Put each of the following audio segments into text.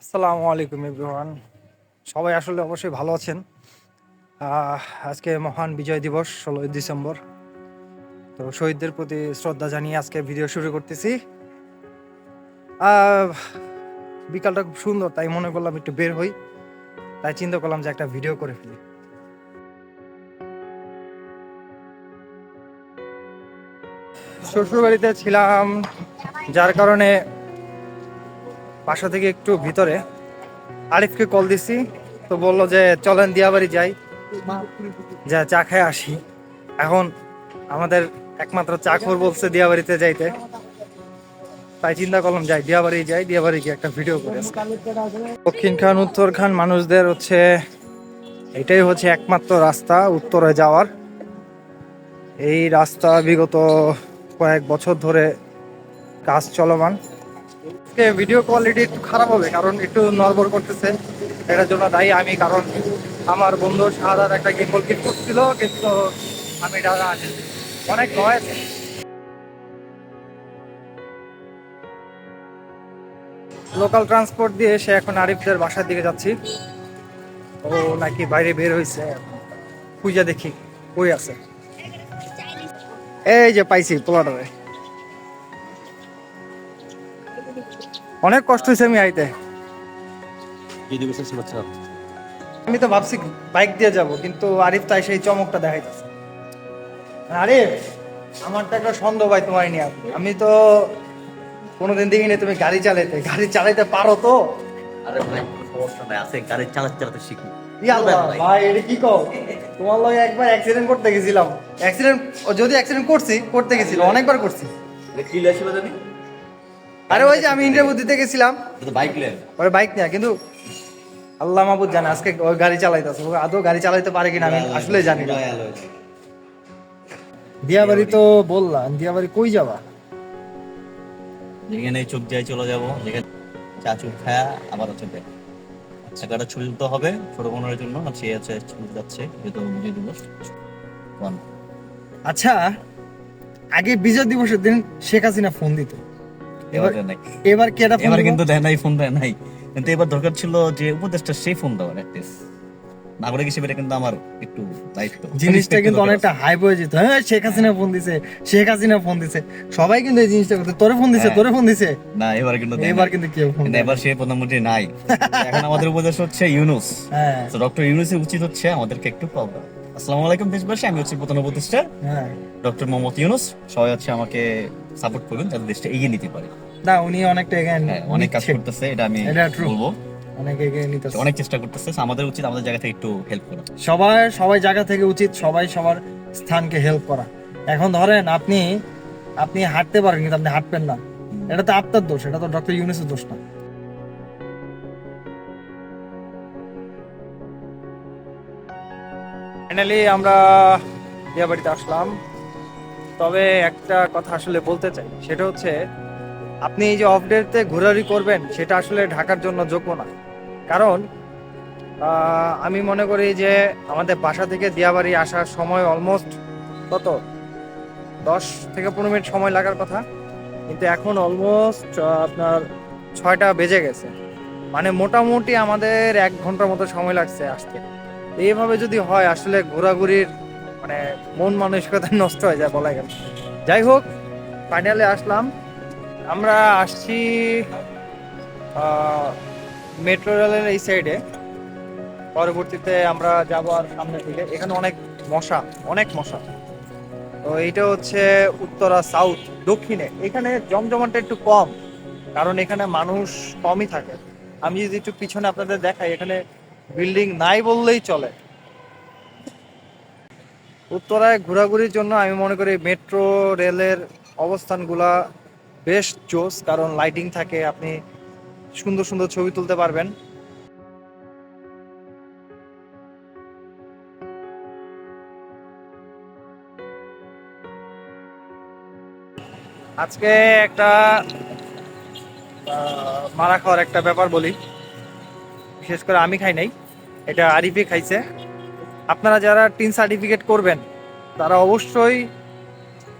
আসসালামু আলাইকুম এভরিওয়ান। সবাই আসলে অবশ্যই ভালো আছেন। আজকে মহান বিজয় দিবস, ষোলোই ডিসেম্বর। তো শহীদদের প্রতি শ্রদ্ধা জানিয়ে আজকে ভিডিও শুরু করতেছি। বিকালটা খুব সুন্দর, তাই মনে করলাম একটু বের হই। তাই চিন্তা করলাম যে একটা ভিডিও করে ফেলি। শ্বশুর বাড়িতে ছিলাম, যার কারণে বাসা থেকে একটু ভিতরে। আরিফকে কল দিছি, তো বলল যে, চলেন দিয়াবাড়ি যাই। যা, চা খেয়ে আসি। এখন আমাদের একমাত্র চাকর বলছে দিয়াবাড়িতে যাইতে। তাই চিন্তা করলাম, যাই, দিয়াবাড়ি যাই, দিয়াবাড়ি গিয়ে একটা ভিডিও করে। দক্ষিণ খান, উত্তর খান মানুষদের হচ্ছে, এটাই হচ্ছে একমাত্র রাস্তা উত্তরে যাওয়ার। এই রাস্তা বিগত কয়েক বছর ধরে কাজ চলমান। আজকে ভিডিও কোয়ালিটি একটু খারাপ হবে, কারণ একটু নড়বড় করতেছে। এটার জন্য দায়ী আমি, কারণ আমার বন্ধু শাহাদার একটা গেমবল কিট করছিল, কিন্তু আমি এটা অনেক নয় লোকাল ট্রান্সপোর্ট দিয়ে সে এখন আরিফদের বাসার দিকে যাচ্ছি। ও নাকি বাইরে বের হয়েছে পূজা দেখি, কই আছে। এই যে পাইছি পোলাটারে অনেক কষ্ট হয়েছে আমি আইতে। আমি তো ভাবছি বাইক দিয়ে যাব কিন্তু আরিফ তাই সেই চমকটা দেখাইতেছে। আরিফ আমার তো একটা সন্দেহ ভাই তোমার নিয়ে। আমি তো কোনোদিন দেখিনি তুমি গাড়ি চালাইতে। গাড়ি চালাইতে পারো তো? আরে ভাই সমস্যা নাই আছে গাড়ি চালাতে চালাতে শিখি। ভাই। এটা কি কও? তোমার লগে একবার অ্যাক্সিডেন্ট করতে গেছিলাম। অ্যাক্সিডেন্ট যদি অ্যাক্সিডেন্ট করছি করতে গেছিল অনেকবার করছি। কি জানি? আরে ওই যে আমি ইন্টারভিউ দিতে গেছিলাম। বাইক লেন ওর বাইক নেই কিন্তু আল্লাহ মাহবুদ জানে আজকে ওই গাড়ি চালাইতেছে। ও আদৌ গাড়ি চালাইতে পারে কিনা আমি আসলে জানি না। দিয়াবাড়ি তো বললাম দিয়াবাড়ি কই যাবা? যেখানে চোখ যায় চলে যাব যেখানে চা চুপ খায়া আবার হচ্ছে দেখ। টাকাটা ছুটি দিতে হবে ছোট বোনের জন্য সে আছে ছুটি যাচ্ছে যেহেতু বিজয় দিবস। আচ্ছা আগে বিজয় দিবসের দিন শেখ হাসিনা ফোন দিত। এবার কি এটা ফোন এবার কিন্তু দেয় নাই ফোন দেয় নাই। কিন্তু এবার দরকার ছিল যে উপদেশটা সেই ফোন দেওয়ার অ্যাটলিস্ট নাগরিক হিসেবে এটা কিন্তু আমার একটু দায়িত্ব। জিনিসটা কিন্তু অনেকটা হাইপ হয়ে যেত। হ্যাঁ শেখ হাসিনা ফোন দিছে শেখ হাসিনা ফোন দিছে। সবাই কিন্তু এই জিনিসটা করতে তোরে ফোন দিছে হ্যাঁ। তোরে ফোন দিছে। না এবার কিন্তু এবার কিন্তু কেউ ফোন। এবার সে প্রধানমন্ত্রী নাই। এখন আমাদের উপদেশ হচ্ছে ইউনুস। হ্যাঁ। তো ডক্টর ইউনুসের উচিত হচ্ছে আমাদেরকে একটু পাওয়া আসসালামু আলাইকুম দেশবাসী আমি হচ্ছে প্রধান উপদেষ্টা হ্যাঁ। ডক্টর মোহাম্মদ ইউনুস। সবাই হচ্ছে আমাকে সাপোর্ট করবেন যাতে দেশটা এগিয়ে নিতে পারে। না উনি অনেকটা এগিয়ে হ্যাঁ, অনেক কাজ করতেছে এটা আমি বলব। অনেক এগিয়ে নিতেছে। অনেক চেষ্টা করতেছে আমাদের উচিত আমাদের জায়গা থেকে একটু হেল্প করা। সবাই সবাই জায়গা থেকে উচিত সবাই সবার স্থানকে হেল্প করা। এখন ধরেন আপনি আপনি হাঁটতে পারেন কিন্তু আপনি হাঁটবেন না। এটা তো আপনার দোষ এটা তো ডক্টর ইউনুসের দোষ না। ফাইনালি আমরা দিয়াবাড়িতে আসলাম। তবে একটা কথা আসলে বলতে চাই, সেটা হচ্ছে, আপনি এই যে অফ ডেতে ঘোরাঘুরি করবেন, সেটা আসলে ঢাকার জন্য যোগ্য না। কারণ আমি মনে করি যে আমাদের বাসা থেকে দিয়াবাড়ি আসার সময় অলমোস্ট কত? দশ থেকে পনেরো মিনিট সময় লাগার কথা। কিন্তু এখন অলমোস্ট আপনার ছয়টা বেজে গেছে। মানে মোটামুটি আমাদের এক ঘণ্টার মতো সময় লাগছে আসতে। এইভাবে যদি হয়, আসলে ঘোরাঘুরির মানে মন মানসিকতা নষ্ট হয়ে যায় বলা গেল। যাই হোক ফাইনালে আসলাম। আমরা আসছি মেট্রো রেলের এই সাইডে পরবর্তীতে আমরা যাব আর সামনের দিকে। এখানে অনেক মশা অনেক মশা। তো এইটা হচ্ছে উত্তরা সাউথ দক্ষিণে। এখানে জমজমাটা একটু কম, কারণ এখানে মানুষ কমই থাকে। আমি যদি একটু পিছনে আপনাদের দেখাই, এখানে বিল্ডিং নাই বললেই চলে। উত্তরায় ঘোরাঘুরির জন্য আমি মনে করি মেট্রো, রেলের অবস্থানগুলা বেশ জোস কারণ লাইটিং থাকে, আপনি সুন্দর সুন্দর ছবি তুলতে পারবেন। আজকে একটা মারা খাওয়ার একটা ব্যাপার বলি। বিশেষ করে আমি খাই নাই, এটা আরিফে খাইছে। আপনারা যারা টিন সার্টিফিকেট করবেন, তারা অবশ্যই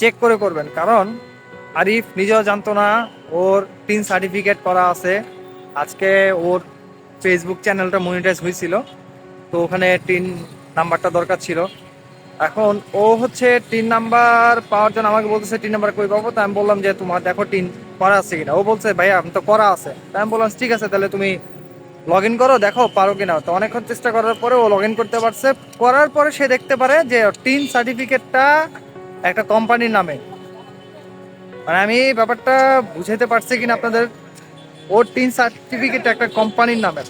চেক করে করবেন, কারণ আরিফ নিজেও জানতো না ওর টিন সার্টিফিকেট করা আছে। আজকে ওর ফেসবুক চ্যানেলটা মনিটাইজ হয়েছিল, তো ওখানে টিন নাম্বারটা দরকার ছিল। এখন ও হচ্ছে টিন নাম্বার পাওয়ার জন্য আমাকে বলতেছে, টিন নাম্বার কই পাবো? তো আমি বললাম যে, তোমার দেখো টিন করা আছে কিনা? ও বলছে, ভাইয়া আমি তো করা আছে। তাই আমি বললাম, ঠিক আছে, তাহলে তুমি লগ ইন করো, দেখো পারো কিনা। তো অনেকক্ষণ চেষ্টা করার পরে ও লগ ইন করতে পারছে। করার পরে সে দেখতে পারে যে টিন সার্টিফিকেটটা একটা কোম্পানির নামে। মানে আমি ব্যাপারটা বুঝাতে পারছি কিনা আপনাদের? ওর টিন সার্টিফিকেট একটা কোম্পানির নামে।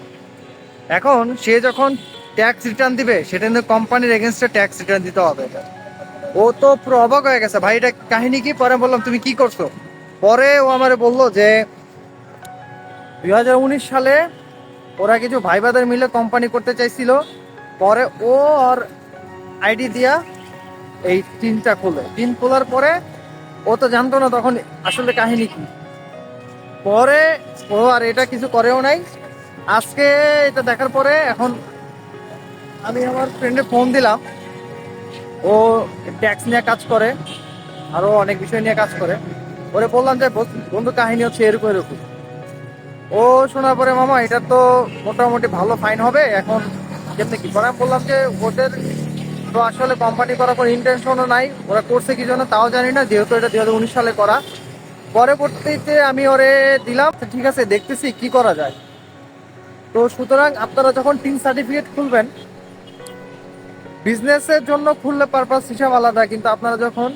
এখন সে যখন ট্যাক্স রিটার্ন দিবে, সেটা কিন্তু কোম্পানির এগেনস্টে ট্যাক্স রিটার্ন দিতে হবে ও তো পুরো অবাক হয়ে গেছে। ভাই, এটা কাহিনী কি? পরে বললাম, তুমি কি করছ? পরে ও আমারে বলল যে, দুই হাজার উনিশ সালে ওরা কিছু ভাইবাদের মিলে কোম্পানি করতে চাইছিল। পরে ও আর আইডি দিয়া এই টিনটা খোলে। টিন খোলার পরে ও তো জানতো না তখন আসলে কাহিনী কি। পরে ও আর এটা কিছু করেও নাই। আজকে এটা দেখার পরে এখন আমি আমার ফ্রেন্ডে ফোন দিলাম। ও ট্যাক্স নিয়ে কাজ করে, আরও অনেক বিষয় নিয়ে কাজ করে। ওরে বললাম যে, বন্ধু, কাহিনী হচ্ছে এরকম এরকম। ও শোনার পরে, মামা, এটা তো মোটামুটি ভালো ফাইন হবে। এখন কেমনি কি? করে বললাম যে, ওদের তো আসলে কোম্পানি করার কোনো ইন্টেনশনও নাই। ওরা করছে কি জন্য তাও জানি না, যেহেতু এটা দু হাজার উনিশ সালে করা। পরবর্তীতে আমি ওরে দিলাম, ঠিক আছে, দেখতেছি কি করা যায়। তো সুতরাং আপনারা যখন টিন সার্টিফিকেট খুলবেন, বিজনেসের জন্য খুললে পারপাস হিসাব আলাদা, কিন্তু আপনারা যখন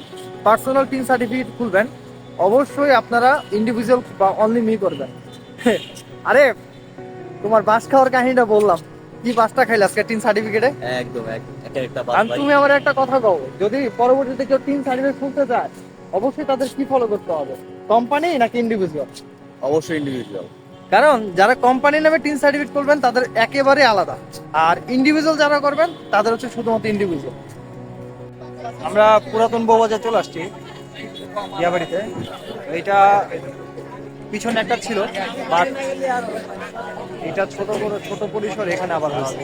পার্সোনাল টিন সার্টিফিকেট খুলবেন, অবশ্যই আপনারা ইন্ডিভিজুয়াল বা অনলি মি করবেন। আরে তোমার বাস খাওয়ার কাহিনীটা বললাম। কি বাসটা খাইলে আজকে টিন সার্টিফিকেটে একদম এক- একের একটা বাস আর তুমি আমার একটা কথা কও যদি পরবর্তীতে কেউ টিন সার্টিফিকেট খুলতে চায় অবশ্যই তাদের কি ফলো করতে হবে? কোম্পানি নাকি ইন্ডিভিজুয়াল অবশ্যই ইন্ডিভিজুয়াল কারণ যারা কোম্পানি নামে টিন সার্টিফিকেট করবেন তাদের একেবারে আলাদা। আর ইন্ডিভিজুয়াল যারা করবেন তাদের হচ্ছে শুধুমাত্র ইন্ডিভিজুয়াল আমরা পুরাতন বউবাজার চলে আসছি। বিয়াবাড়িতে। এইটা পিছনে একটা ছিল বাট এটা ছোট বড় ছোট পরিসর এখানে আবার হয়েছে।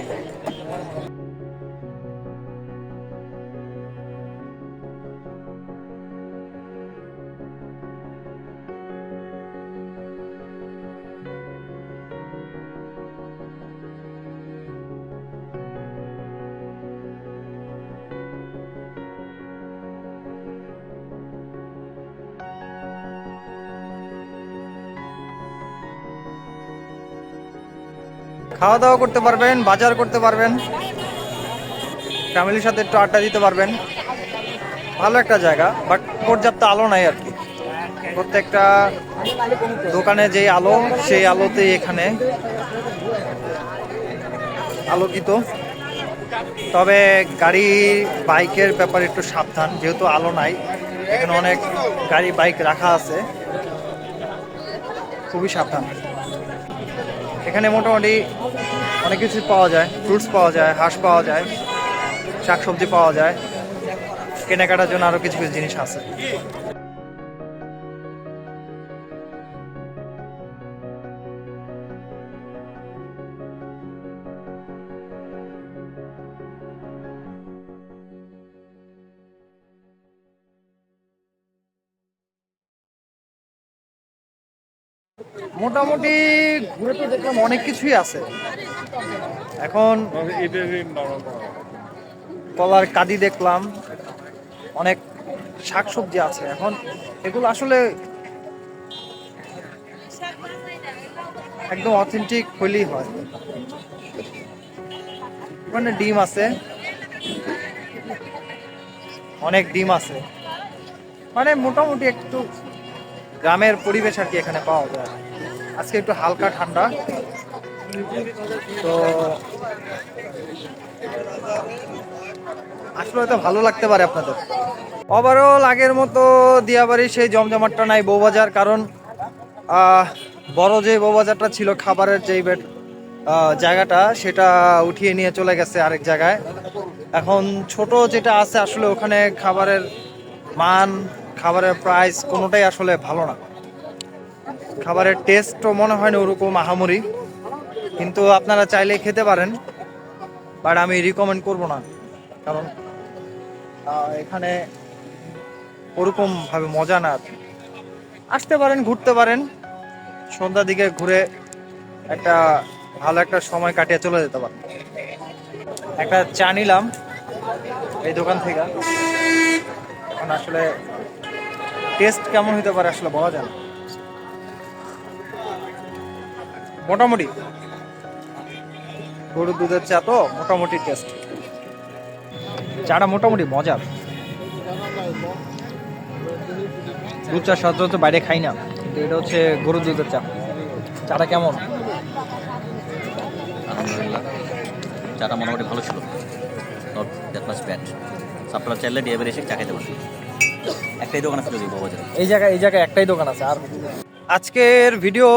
খাওয়া দাওয়া করতে পারবেন, বাজার করতে পারবেন, ফ্যামিলির সাথে একটু আড্ডা দিতে পারবেন। ভালো একটা জায়গা, বাট পর্যাপ্ত আলো নাই আর কি। প্রত্যেকটা দোকানে যে আলো, সেই আলোতেই এখানে আলোকিত। তবে গাড়ি, বাইকের ব্যাপারে একটু সাবধান, যেহেতু আলো নাই, এখানে অনেক গাড়ি, বাইক রাখা আছে। খুবই সাবধান। এখানে মোটামুটি অনেক কিছু পাওয়া যায় ফ্রুটস পাওয়া যায়, হাঁস পাওয়া যায়, শাকসবজি পাওয়া যায়, কেনাকাটার জন্য আরও কিছু কিছু জিনিস আছে। মোটামুটি ঘুরে তো দেখলাম অনেক কিছুই আছে। এখন কলার কাদি দেখলাম, অনেক শাকসবজি আছে। এখন এগুলো আসলে একদম অথেন্টিক হইলেই হয়। মানে ডিম আছে। অনেক ডিম আছে। মানে মোটামুটি একটু গ্রামের পরিবেশ আর কি এখানে পাওয়া যায়। আজকে একটু হালকা ঠান্ডা। তো আসলে হয়তো ভালো লাগতে পারে আপনাদের। ওভারঅল আগের মতো দিয়াবাড়ির সেই জমজমাটটা নাই বৌবাজার, কারণ বড় যে বৌবাজারটা ছিল খাবারের যেই বেড জায়গাটা, সেটা উঠিয়ে নিয়ে চলে গেছে আরেক জায়গায়। এখন ছোট যেটা আছে, আসলে ওখানে খাবারের মান খাবারের প্রাইস কোনোটাই আসলে ভালো না। খাবারের টেস্টও মনে হয় না ওরকম আহামরি। কিন্তু আপনারা চাইলে খেতে পারেন বাট আমি রিকমেন্ড করব না। কারণ এখানে ওরকমভাবে মজা না। আসতে পারেন, ঘুরতে পারেন। সন্ধ্যার দিকে ঘুরে একটা ভালো একটা সময় কাটিয়ে চলে যেতে পারেন। একটা চা নিলাম এই দোকান থেকে। এখন আসলে টেস্ট কেমন হতে পারে আসলে বলা যায় মোটামুটি। গরুর দুধের চা তো মোটামুটি টেস্ট। চাটা মোটামুটি মজার। দুধ চা সাধারণত বাইরে খাই না, কিন্তু এটা হচ্ছে গরুর দুধের চা। চাটা কেমন? আলহামদুলিল্লাহ চাটা মোটামুটি ভালো ছিল। নট চাইলে ডিএবার এসে চা খেতে পারেন। একটাই দোকান আছে বাজারে এই জায়গায় এই জায়গায় একটাই দোকান আছে আর আজকের ভিডিও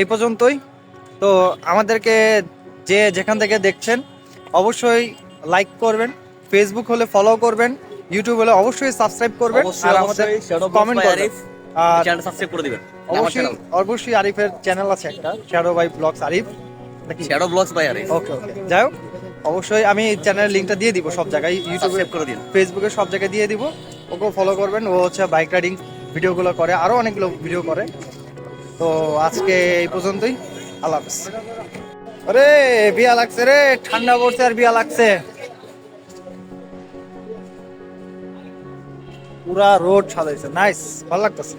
এই পর্যন্তই। তো আমাদেরকে যে যেখান থেকে দেখছেন অবশ্যই লাইক করবেন ফেসবুক হলে ফলো করবেন ইউটিউব হলে অবশ্যই সাবস্ক্রাইব করবেন আর আমাদের কমেন্ট করবেন। আর চ্যানেল সাবস্ক্রাইব করে দিবেন অবশ্যই অবশ্যই আরিফের চ্যানেল আছে একটা শ্যাডো বাই ব্লগস আরিফ নাকি? Shadow blogs by Arif okay okay যাই হোক অবশ্যই আমি চ্যানেলের লিঙ্কটা দিয়ে দিব সব জায়গায় ইউটিউবে করে দিন। ফেসবুকে সব জায়গায় দিয়ে দিব। ওকেও ফলো করবেন। ও হচ্ছে বাইক রাইডিং ভিডিওগুলো করে, আরও অনেকগুলো ভিডিও করে। তো আজকে এই পর্যন্তই। আল্লাহ আরে, বিয়া লাগছে রে, ঠান্ডা পড়ছে আর বিয়া লাগছে। পুরা রোড সাজাইছে নাইস ভালো লাগতেছে।